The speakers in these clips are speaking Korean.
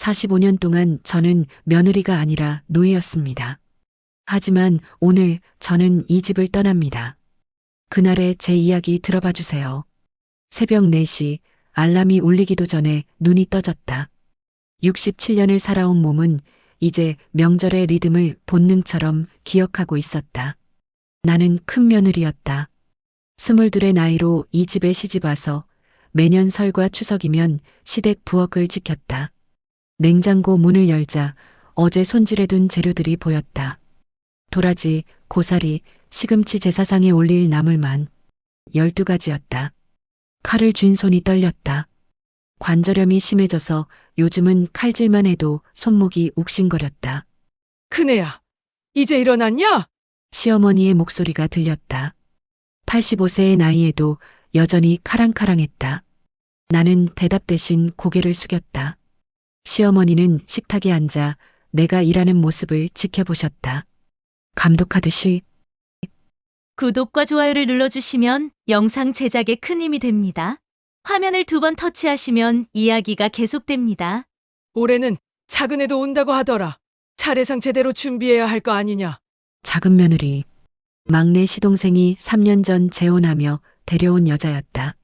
45년 동안 저는 며느리가 아니라 노예였습니다. 하지만 오늘 저는 이 집을 떠납니다. 그날의 제 이야기 들어봐 주세요. 새벽 4시 알람이 울리기도 전에 눈이 떠졌다. 67년을 살아온 몸은 이제 명절의 리듬을 본능처럼 기억하고 있었다. 나는 큰 며느리였다. 스물둘의 나이로 이 집에 시집 와서 매년 설과 추석이면 시댁 부엌을 지켰다. 냉장고 문을 열자 어제 손질해둔 재료들이 보였다. 도라지, 고사리, 시금치 제사상에 올릴 나물만 12가지였다. 칼을 쥔 손이 떨렸다. 관절염이 심해져서 요즘은 칼질만 해도 손목이 욱신거렸다. 큰애야, 이제 일어났냐? 시어머니의 목소리가 들렸다. 85세의 나이에도 여전히 카랑카랑했다. 나는 대답 대신 고개를 숙였다. 시어머니는 식탁에 앉아 내가 일하는 모습을 지켜보셨다. 감독하듯이 구독과 좋아요를 눌러주시면 영상 제작에 큰 힘이 됩니다. 화면을 두 번 터치하시면 이야기가 계속됩니다. 올해는 작은 애도 온다고 하더라. 차례상 제대로 준비해야 할 거 아니냐? 작은 며느리, 막내 시동생이 3년 전 재혼하며 데려온 여자였다.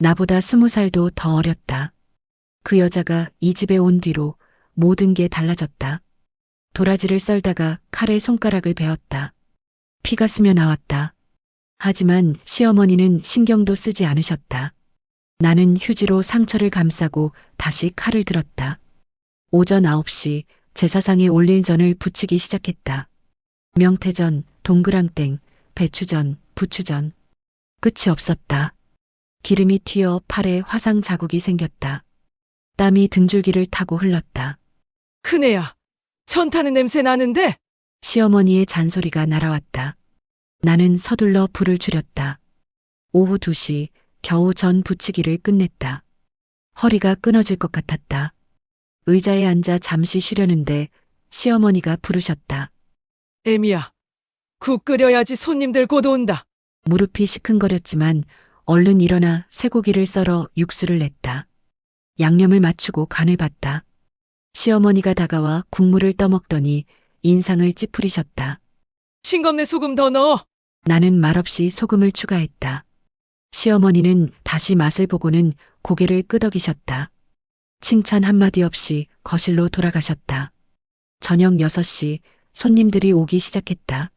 나보다 스무 살도 더 어렸다. 그 여자가 이 집에 온 뒤로 모든 게 달라졌다. 도라지를 썰다가 칼에 손가락을 베었다. 피가 스며 나왔다. 하지만 시어머니는 신경도 쓰지 않으셨다. 나는 휴지로 상처를 감싸고 다시 칼을 들었다. 오전 9시 제사상에 올릴 전을 부치기 시작했다. 명태전, 동그랑땡, 배추전, 부추전. 끝이 없었다. 기름이 튀어 팔에 화상 자국이 생겼다. 땀이 등줄기를 타고 흘렀다. 큰애야, 천 타는 냄새 나는데? 시어머니의 잔소리가 날아왔다. 나는 서둘러 불을 줄였다. 오후 2시 겨우 전 부치기를 끝냈다. 허리가 끊어질 것 같았다. 의자에 앉아 잠시 쉬려는데 시어머니가 부르셨다. 애미야, 국 끓여야지 손님들 곧 온다. 무릎이 시큰거렸지만 얼른 일어나 쇠고기를 썰어 육수를 냈다. 양념을 맞추고 간을 봤다. 시어머니가 다가와 국물을 떠먹더니 인상을 찌푸리셨다. 싱겁네 소금 더 넣어. 나는 말없이 소금을 추가했다. 시어머니는 다시 맛을 보고는 고개를 끄덕이셨다. 칭찬 한마디 없이 거실로 돌아가셨다. 저녁 6시 손님들이 오기 시작했다.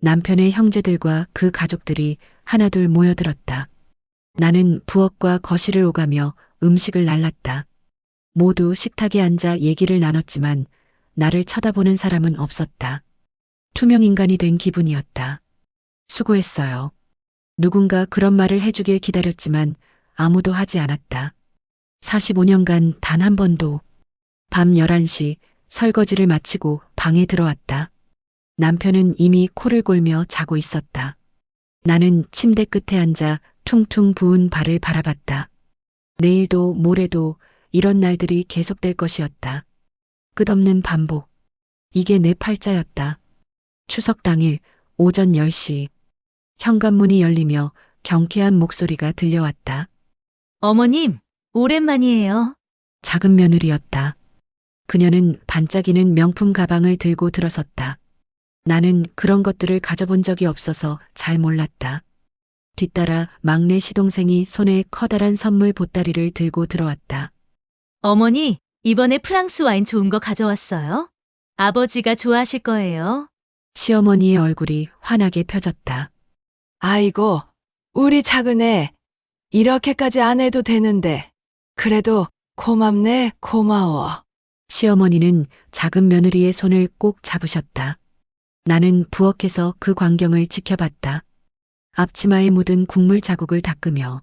남편의 형제들과 그 가족들이 하나둘 모여들었다. 나는 부엌과 거실을 오가며 음식을 날랐다. 모두 식탁에 앉아 얘기를 나눴지만 나를 쳐다보는 사람은 없었다. 투명 인간이 된 기분이었다. 수고했어요. 누군가 그런 말을 해주길 기다렸지만 아무도 하지 않았다. 45년간 단 한 번도 밤 11시 설거지를 마치고 방에 들어왔다. 남편은 이미 코를 골며 자고 있었다. 나는 침대 끝에 앉아 퉁퉁 부은 발을 바라봤다. 내일도 모레도 이런 날들이 계속될 것이었다. 끝없는 반복. 이게 내 팔자였다. 추석 당일 오전 10시 현관문이 열리며 경쾌한 목소리가 들려왔다. 어머님, 오랜만이에요. 작은 며느리였다. 그녀는 반짝이는 명품 가방을 들고 들어섰다. 나는 그런 것들을 가져본 적이 없어서 잘 몰랐다. 뒤따라 막내 시동생이 손에 커다란 선물 보따리를 들고 들어왔다. 어머니, 이번에 프랑스 와인 좋은 거 가져왔어요. 아버지가 좋아하실 거예요. 시어머니의 얼굴이 환하게 펴졌다. 아이고, 우리 작은 애. 이렇게까지 안 해도 되는데. 그래도 고맙네, 고마워. 시어머니는 작은 며느리의 손을 꼭 잡으셨다. 나는 부엌에서 그 광경을 지켜봤다. 앞치마에 묻은 국물 자국을 닦으며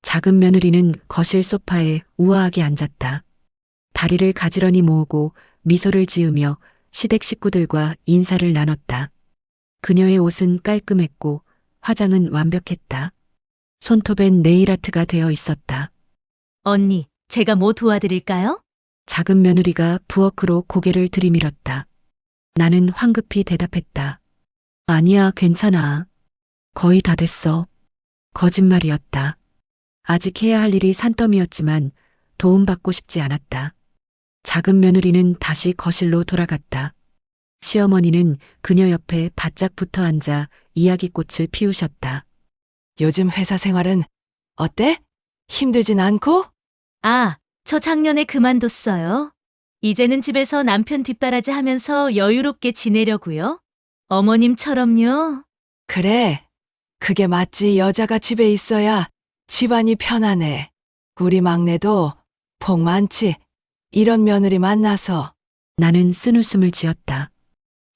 작은 며느리는 거실 소파에 우아하게 앉았다. 다리를 가지런히 모으고 미소를 지으며 시댁 식구들과 인사를 나눴다. 그녀의 옷은 깔끔했고 화장은 완벽했다. 손톱엔 네일아트가 되어 있었다. 언니, 제가 뭐 도와드릴까요? 작은 며느리가 부엌으로 고개를 들이밀었다. 나는 황급히 대답했다. 아니야, 괜찮아. 거의 다 됐어. 거짓말이었다. 아직 해야 할 일이 산더미였지만 도움받고 싶지 않았다. 작은 며느리는 다시 거실로 돌아갔다. 시어머니는 그녀 옆에 바짝 붙어 앉아 이야기꽃을 피우셨다. 요즘 회사 생활은 어때? 힘들진 않고? 아, 저 작년에 그만뒀어요. 이제는 집에서 남편 뒷바라지 하면서 여유롭게 지내려고요. 어머님처럼요. 그래. 그게 맞지. 여자가 집에 있어야 집안이 편하네. 우리 막내도 복 많지. 이런 며느리 만나서 나는 쓴웃음을 지었다.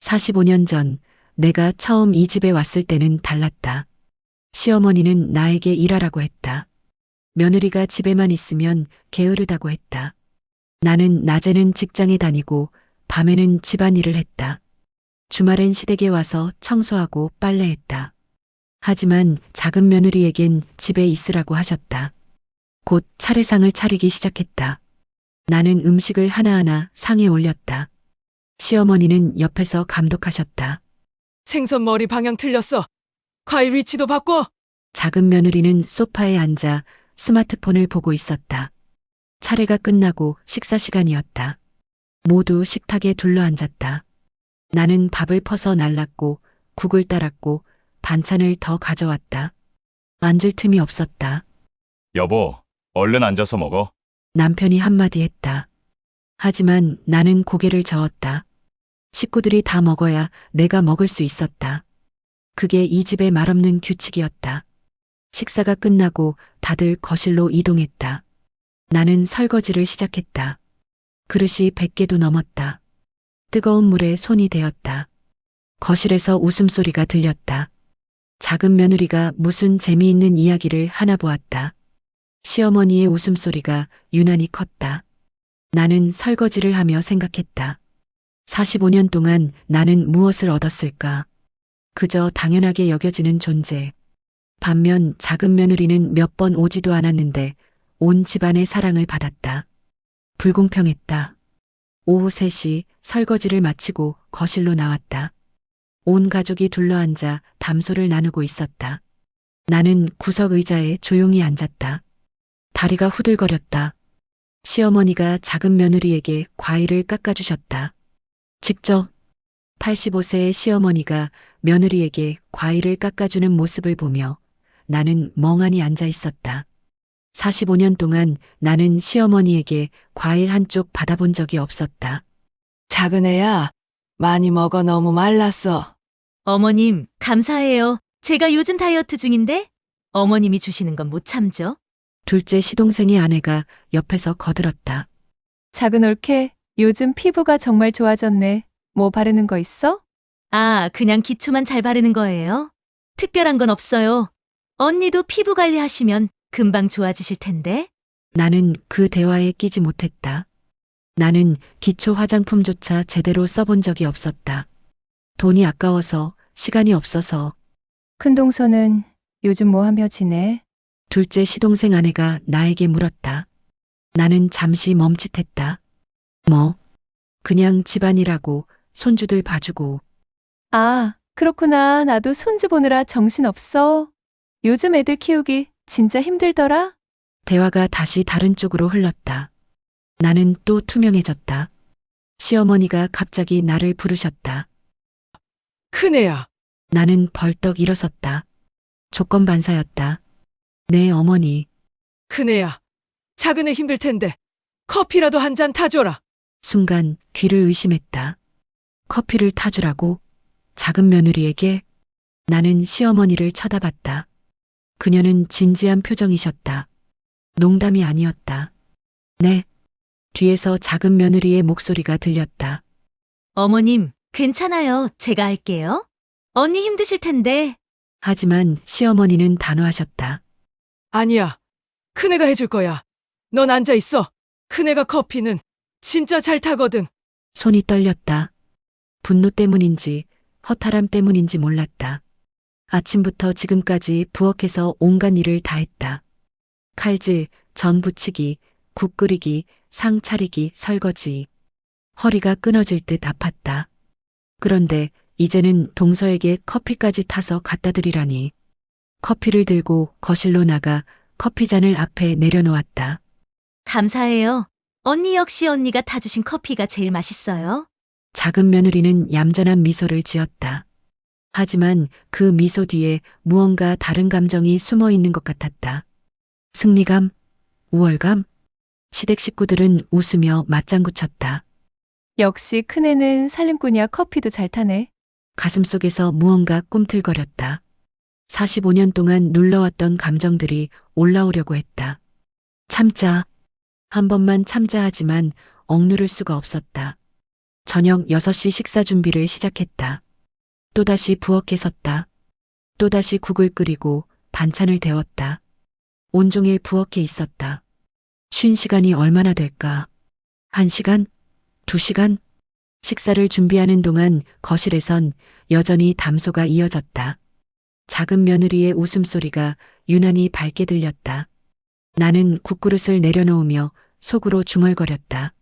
45년 전 내가 처음 이 집에 왔을 때는 달랐다. 시어머니는 나에게 일하라고 했다. 며느리가 집에만 있으면 게으르다고 했다. 나는 낮에는 직장에 다니고 밤에는 집안일을 했다. 주말엔 시댁에 와서 청소하고 빨래했다. 하지만 작은 며느리에겐 집에 있으라고 하셨다. 곧 차례상을 차리기 시작했다. 나는 음식을 하나하나 상에 올렸다. 시어머니는 옆에서 감독하셨다. 생선 머리 방향 틀렸어. 과일 위치도 바꿔. 작은 며느리는 소파에 앉아 스마트폰을 보고 있었다. 차례가 끝나고 식사 시간이었다. 모두 식탁에 둘러앉았다. 나는 밥을 퍼서 날랐고 국을 따랐고 반찬을 더 가져왔다. 앉을 틈이 없었다. 여보, 얼른 앉아서 먹어. 남편이 한마디 했다. 하지만 나는 고개를 저었다. 식구들이 다 먹어야 내가 먹을 수 있었다. 그게 이 집의 말없는 규칙이었다. 식사가 끝나고 다들 거실로 이동했다. 나는 설거지를 시작했다. 그릇이 100개도 넘었다. 뜨거운 물에 손이 대었다. 거실에서 웃음소리가 들렸다. 작은 며느리가 무슨 재미있는 이야기를 하나 보았다. 시어머니의 웃음소리가 유난히 컸다. 나는 설거지를 하며 생각했다. 45년 동안 나는 무엇을 얻었을까? 그저 당연하게 여겨지는 존재. 반면 작은 며느리는 몇 번 오지도 않았는데 온 집안의 사랑을 받았다. 불공평했다. 오후 3시 설거지를 마치고 거실로 나왔다. 온 가족이 둘러앉아 담소를 나누고 있었다. 나는 구석 의자에 조용히 앉았다. 다리가 후들거렸다. 시어머니가 작은 며느리에게 과일을 깎아주셨다. 직접 85세의 시어머니가 며느리에게 과일을 깎아주는 모습을 보며 나는 멍하니 앉아 있었다. 45년 동안 나는 시어머니에게 과일 한쪽 받아본 적이 없었다. 작은 애야. 많이 먹어 너무 말랐어. 어머님, 감사해요. 제가 요즘 다이어트 중인데 어머님이 주시는 건 못 참죠. 둘째 시동생의 아내가 옆에서 거들었다. 작은 올케, 요즘 피부가 정말 좋아졌네. 뭐 바르는 거 있어? 아, 그냥 기초만 잘 바르는 거예요. 특별한 건 없어요. 언니도 피부 관리하시면 금방 좋아지실 텐데. 나는 그 대화에 끼지 못했다. 나는 기초 화장품조차 제대로 써본 적이 없었다. 돈이 아까워서, 시간이 없어서, 큰 동서는 요즘 뭐 하며 지내? 둘째 시동생 아내가 나에게 물었다. 나는 잠시 멈칫했다. 뭐? 그냥 집안이라고 손주들 봐주고 아, 그렇구나. 나도 손주 보느라 정신 없어. 요즘 애들 키우기 진짜 힘들더라. 대화가 다시 다른 쪽으로 흘렀다. 나는 또 투명해졌다. 시어머니가 갑자기 나를 부르셨다. 큰애야. 나는 벌떡 일어섰다. 조건 반사였다. 내 어머니, 큰애야. 작은 애 힘들 텐데 커피라도 한 잔 타줘라. 순간 귀를 의심했다. 커피를 타주라고? 작은 며느리에게? 나는 시어머니를 쳐다봤다. 그녀는 진지한 표정이셨다. 농담이 아니었다. 네. 뒤에서 작은 며느리의 목소리가 들렸다. 어머님, 괜찮아요. 제가 할게요. 언니 힘드실 텐데. 하지만 시어머니는 단호하셨다. 아니야. 큰애가 해줄 거야. 넌 앉아 있어. 큰애가 커피는 진짜 잘 타거든. 손이 떨렸다. 분노 때문인지 허탈함 때문인지 몰랐다. 아침부터 지금까지 부엌에서 온갖 일을 다 했다. 칼질, 전 부치기, 국 끓이기, 상 차리기, 설거지. 허리가 끊어질 듯 아팠다. 그런데 이제는 동서에게 커피까지 타서 갖다 드리라니. 커피를 들고 거실로 나가 커피잔을 앞에 내려놓았다. 감사해요. 언니 역시 언니가 타주신 커피가 제일 맛있어요. 작은 며느리는 얌전한 미소를 지었다. 하지만 그 미소 뒤에 무언가 다른 감정이 숨어 있는 것 같았다. 승리감? 우월감? 시댁 식구들은 웃으며 맞장구 쳤다. 역시 큰애는 살림꾼이야 커피도 잘 타네. 가슴 속에서 무언가 꿈틀거렸다. 45년 동안 눌러왔던 감정들이 올라오려고 했다. 참자. 한 번만 참자 하지만 억누를 수가 없었다. 저녁 6시 식사 준비를 시작했다. 또다시 부엌에 섰다. 또다시 국을 끓이고 반찬을 데웠다. 온종일 부엌에 있었다. 쉰 시간이 얼마나 될까? 한 시간? 두 시간? 식사를 준비하는 동안 거실에선 여전히 담소가 이어졌다. 작은 며느리의 웃음소리가 유난히 밝게 들렸다. 나는 국그릇을 내려놓으며 속으로 중얼거렸다.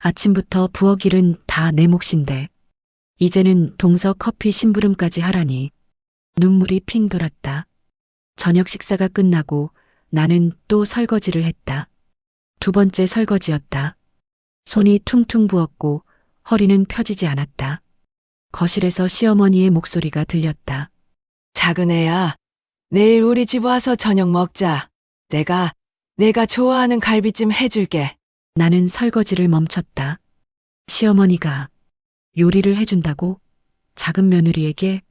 아침부터 부엌 일은 다 내 몫인데. 이제는 동서 커피 심부름까지 하라니. 눈물이 핑 돌았다. 저녁 식사가 끝나고 나는 또 설거지를 했다. 두 번째 설거지였다. 손이 퉁퉁 부었고 허리는 펴지지 않았다. 거실에서 시어머니의 목소리가 들렸다. 작은 애야, 내일 우리 집 와서 저녁 먹자. 내가, 내가 좋아하는 갈비찜 해줄게. 나는 설거지를 멈췄다. 시어머니가 요리를 해준다고? 작은 며느리에게?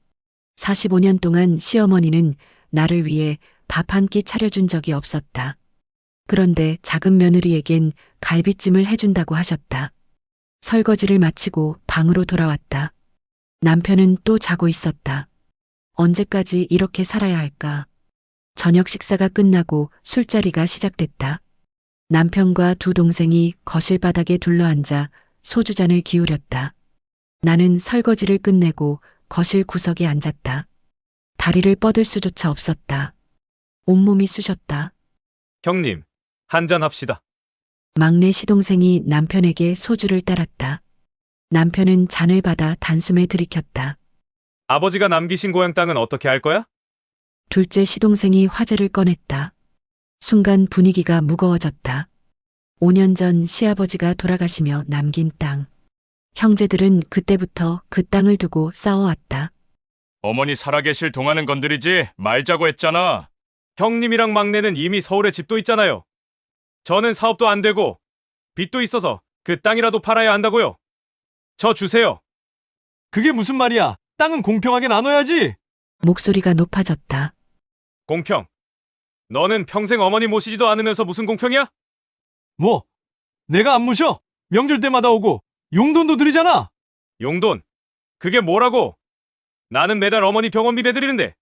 45년 동안 시어머니는 나를 위해 밥 한 끼 차려준 적이 없었다. 그런데 작은 며느리에겐 갈비찜을 해준다고 하셨다. 설거지를 마치고 방으로 돌아왔다. 남편은 또 자고 있었다. 언제까지 이렇게 살아야 할까? 저녁 식사가 끝나고 술자리가 시작됐다. 남편과 두 동생이 거실 바닥에 둘러앉아 소주잔을 기울였다. 나는 설거지를 끝내고 거실 구석에 앉았다. 다리를 뻗을 수조차 없었다. 온몸이 쑤셨다. 형님, 한잔 합시다. 막내 시동생이 남편에게 소주를 따랐다. 남편은 잔을 받아 단숨에 들이켰다. 아버지가 남기신 고향 땅은 어떻게 할 거야? 둘째 시동생이 화제를 꺼냈다. 순간 분위기가 무거워졌다. 5년 전 시아버지가 돌아가시며 남긴 땅. 형제들은 그때부터 그 땅을 두고 싸워왔다. 어머니 살아계실 동안은 건드리지 말자고 했잖아. 형님이랑 막내는 이미 서울에 집도 있잖아요. 저는 사업도 안 되고 빚도 있어서 그 땅이라도 팔아야 한다고요. 저 주세요. 그게 무슨 말이야? 땅은 공평하게 나눠야지. 목소리가 높아졌다. 공평. 너는 평생 어머니 모시지도 않으면서 무슨 공평이야? 뭐? 내가 안 모셔? 명절 때마다 오고 용돈도 드리잖아. 용돈. 그게 뭐라고? 나는 매달 어머니 병원비 내드리는데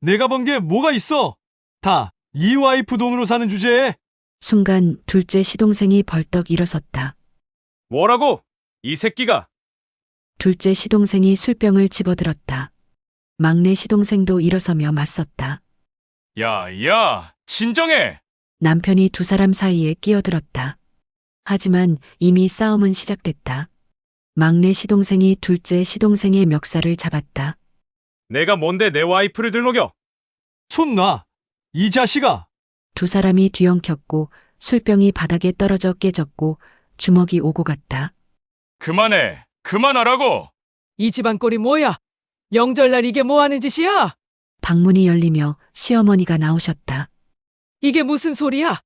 내가 번 게 뭐가 있어? 다 이 와이프 돈으로 사는 주제에 순간 둘째 시동생이 벌떡 일어섰다. 뭐라고? 이 새끼가 둘째 시동생이 술병을 집어들었다. 막내 시동생도 일어서며 맞섰다. 야, 야, 진정해. 남편이 두 사람 사이에 끼어들었다. 하지만 이미 싸움은 시작됐다. 막내 시동생이 둘째 시동생의 멱살을 잡았다. 내가 뭔데 내 와이프를 들먹여? 손 놔. 이 자식아. 두 사람이 뒤엉켰고 술병이 바닥에 떨어져 깨졌고 주먹이 오고 갔다. 그만해. 그만하라고. 이 집안 꼴이 뭐야? 명절날 이게 뭐 하는 짓이야? 방문이 열리며 시어머니가 나오셨다. 이게 무슨 소리야?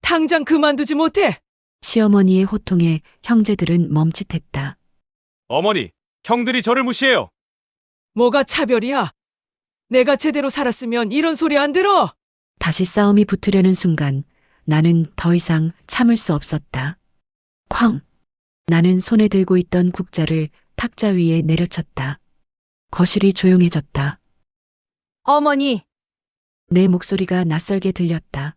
당장 그만두지 못해? 시어머니의 호통에 형제들은 멈칫했다. 어머니, 형들이 저를 무시해요. 뭐가 차별이야? 내가 제대로 살았으면 이런 소리 안 들어. 다시 싸움이 붙으려는 순간 나는 더 이상 참을 수 없었다. 쾅! 나는 손에 들고 있던 국자를 탁자 위에 내려쳤다. 거실이 조용해졌다. 어머니, 내 목소리가 낯설게 들렸다.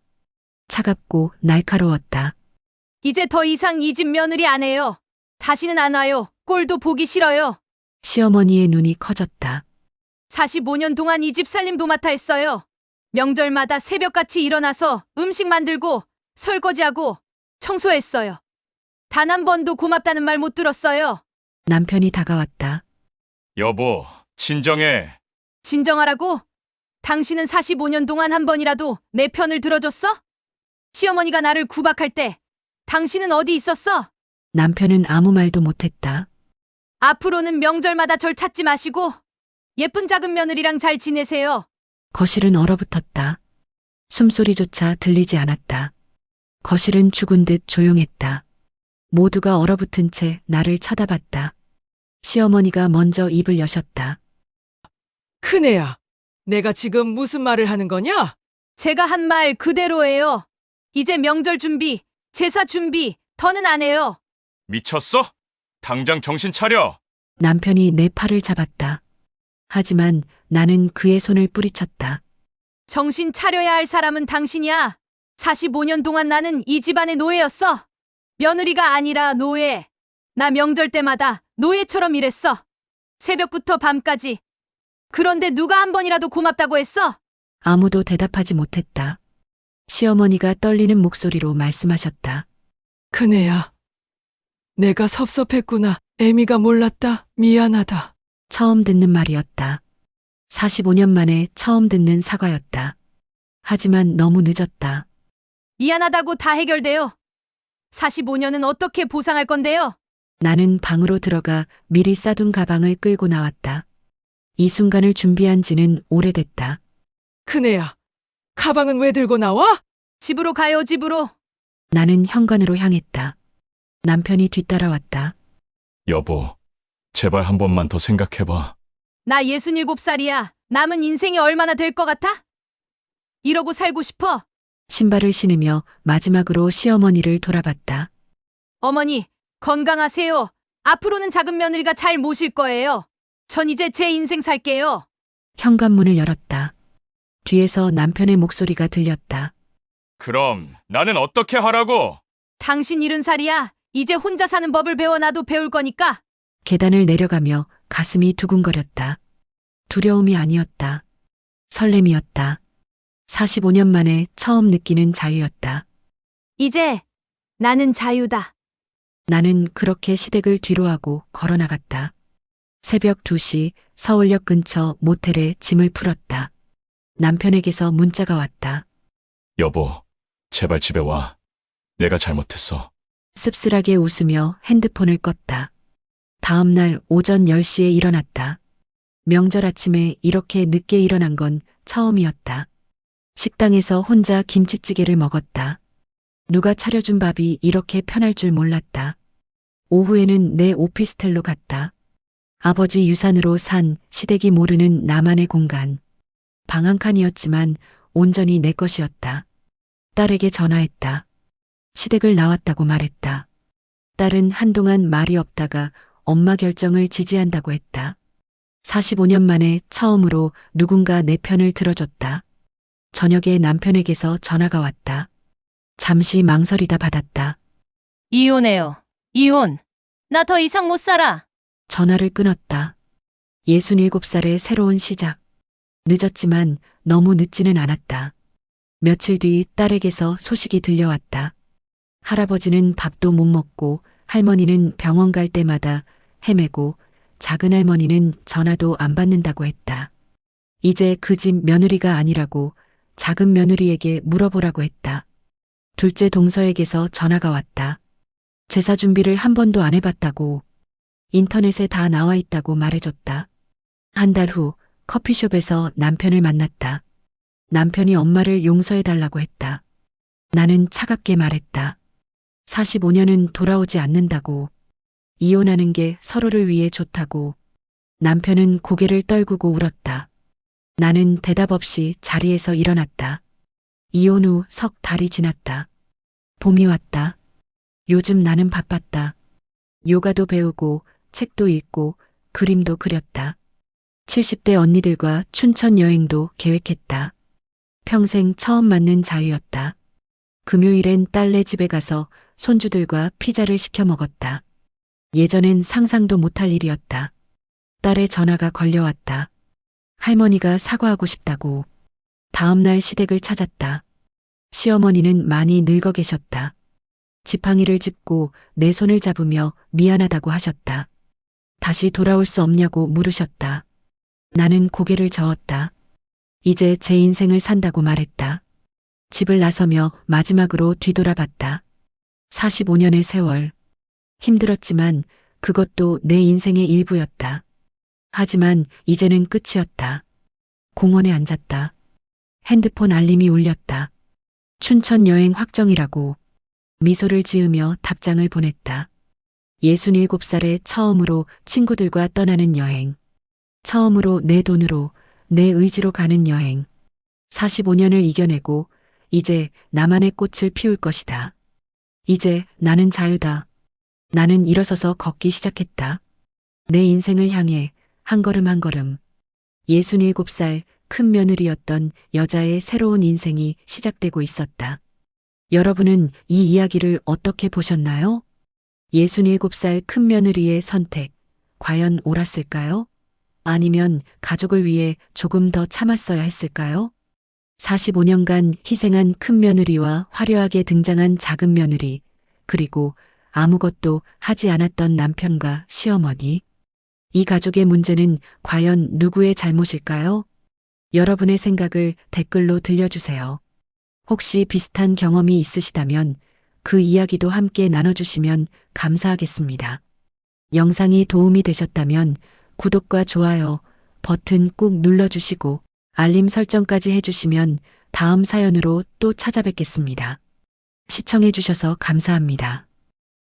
차갑고 날카로웠다. 이제 더 이상 이 집 며느리 안 해요. 다시는 안 와요. 꼴도 보기 싫어요. 시어머니의 눈이 커졌다. 45년 동안 이 집 살림 도맡아 했어요. 명절마다 새벽같이 일어나서 음식 만들고 설거지하고 청소했어요. 단 한 번도 고맙다는 말 못 들었어요. 남편이 다가왔다. 여보, 진정해. 진정하라고? 당신은 45년 동안 한 번이라도 내 편을 들어줬어? 시어머니가 나를 구박할 때 당신은 어디 있었어? 남편은 아무 말도 못했다. 앞으로는 명절마다 절 찾지 마시고 예쁜 작은 며느리랑 잘 지내세요. 거실은 얼어붙었다. 숨소리조차 들리지 않았다. 거실은 죽은 듯 조용했다. 모두가 얼어붙은 채 나를 쳐다봤다. 시어머니가 먼저 입을 여셨다. 큰애야, 내가 지금 무슨 말을 하는 거냐? 제가 한 말 그대로예요. 이제 명절 준비, 제사 준비, 더는 안 해요. 미쳤어? 당장 정신 차려. 남편이 내 팔을 잡았다. 하지만 나는 그의 손을 뿌리쳤다. 정신 차려야 할 사람은 당신이야. 45년 동안 나는 이 집안의 노예였어. 며느리가 아니라 노예. 나 명절 때마다 노예처럼 일했어. 새벽부터 밤까지. 그런데 누가 한 번이라도 고맙다고 했어? 아무도 대답하지 못했다. 시어머니가 떨리는 목소리로 말씀하셨다. 큰애야, 내가 섭섭했구나. 애미가 몰랐다. 미안하다. 처음 듣는 말이었다. 45년 만에 처음 듣는 사과였다. 하지만 너무 늦었다. 미안하다고 다 해결돼요. 45년은 어떻게 보상할 건데요? 나는 방으로 들어가 미리 싸둔 가방을 끌고 나왔다. 이 순간을 준비한 지는 오래됐다. 큰애야, 가방은 왜 들고 나와? 집으로 가요, 집으로. 나는 현관으로 향했다. 남편이 뒤따라왔다. 여보, 제발 한 번만 더 생각해봐. 나 67살이야. 남은 인생이 얼마나 될 것 같아? 이러고 살고 싶어. 신발을 신으며 마지막으로 시어머니를 돌아봤다. 어머니, 건강하세요. 앞으로는 작은 며느리가 잘 모실 거예요. 전 이제 제 인생 살게요. 현관문을 열었다. 뒤에서 남편의 목소리가 들렸다. 그럼 나는 어떻게 하라고? 당신 일흔 살이야. 이제 혼자 사는 법을 배워놔도 배울 거니까. 계단을 내려가며 가슴이 두근거렸다. 두려움이 아니었다. 설렘이었다. 45년 만에 처음 느끼는 자유였다. 이제 나는 자유다. 나는 그렇게 시댁을 뒤로하고 걸어나갔다. 새벽 2시 서울역 근처 모텔에 짐을 풀었다. 남편에게서 문자가 왔다. 여보, 제발 집에 와. 내가 잘못했어. 씁쓸하게 웃으며 핸드폰을 껐다. 다음 날 오전 10시에 일어났다. 명절 아침에 이렇게 늦게 일어난 건 처음이었다. 식당에서 혼자 김치찌개를 먹었다. 누가 차려준 밥이 이렇게 편할 줄 몰랐다. 오후에는 내 오피스텔로 갔다. 아버지 유산으로 산 시댁이 모르는 나만의 공간. 방 한 칸이었지만 온전히 내 것이었다. 딸에게 전화했다. 시댁을 나왔다고 말했다. 딸은 한동안 말이 없다가 엄마 결정을 지지한다고 했다. 45년 만에 처음으로 누군가 내 편을 들어줬다. 저녁에 남편에게서 전화가 왔다. 잠시 망설이다 받았다. 이혼해요. 이혼. 나 더 이상 못 살아. 전화를 끊었다. 67살의 새로운 시작. 늦었지만 너무 늦지는 않았다. 며칠 뒤 딸에게서 소식이 들려왔다. 할아버지는 밥도 못 먹고 할머니는 병원 갈 때마다 헤매고 작은 할머니는 전화도 안 받는다고 했다. 이제 그 집 며느리가 아니라고 작은 며느리에게 물어보라고 했다. 둘째 동서에게서 전화가 왔다. 제사 준비를 한 번도 안 해봤다고 인터넷에 다 나와 있다고 말해줬다. 한 달 후 커피숍에서 남편을 만났다. 남편이 엄마를 용서해달라고 했다. 나는 차갑게 말했다. 45년은 돌아오지 않는다고. 이혼하는 게 서로를 위해 좋다고. 남편은 고개를 떨구고 울었다. 나는 대답 없이 자리에서 일어났다. 이혼 후 석 달이 지났다. 봄이 왔다. 요즘 나는 바빴다. 요가도 배우고 책도 읽고 그림도 그렸다. 70대 언니들과 춘천 여행도 계획했다. 평생 처음 맞는 자유였다. 금요일엔 딸네 집에 가서 손주들과 피자를 시켜 먹었다. 예전엔 상상도 못할 일이었다. 딸의 전화가 걸려왔다. 할머니가 사과하고 싶다고. 다음날 시댁을 찾았다. 시어머니는 많이 늙어 계셨다. 지팡이를 짚고 내 손을 잡으며 미안하다고 하셨다. 다시 돌아올 수 없냐고 물으셨다. 나는 고개를 저었다. 이제 제 인생을 산다고 말했다. 집을 나서며 마지막으로 뒤돌아봤다. 45년의 세월. 힘들었지만 그것도 내 인생의 일부였다. 하지만 이제는 끝이었다. 공원에 앉았다. 핸드폰 알림이 울렸다. 춘천 여행 확정이라고 미소를 지으며 답장을 보냈다. 67살에 처음으로 친구들과 떠나는 여행. 처음으로 내 돈으로, 내 의지로 가는 여행. 45년을 이겨내고 이제 나만의 꽃을 피울 것이다. 이제 나는 자유다. 나는 일어서서 걷기 시작했다. 내 인생을 향해 한 걸음 한 걸음. 67살 큰 며느리였던 여자의 새로운 인생이 시작되고 있었다. 여러분은 이 이야기를 어떻게 보셨나요? 67살 큰 며느리의 선택, 과연 옳았을까요? 아니면 가족을 위해 조금 더 참았어야 했을까요? 45년간 희생한 큰 며느리와 화려하게 등장한 작은 며느리, 그리고 아무것도 하지 않았던 남편과 시어머니. 이 가족의 문제는 과연 누구의 잘못일까요? 여러분의 생각을 댓글로 들려주세요. 혹시 비슷한 경험이 있으시다면 그 이야기도 함께 나눠주시면 감사하겠습니다. 영상이 도움이 되셨다면 구독과 좋아요 버튼 꾹 눌러주시고 알림 설정까지 해주시면 다음 사연으로 또 찾아뵙겠습니다. 시청해주셔서 감사합니다.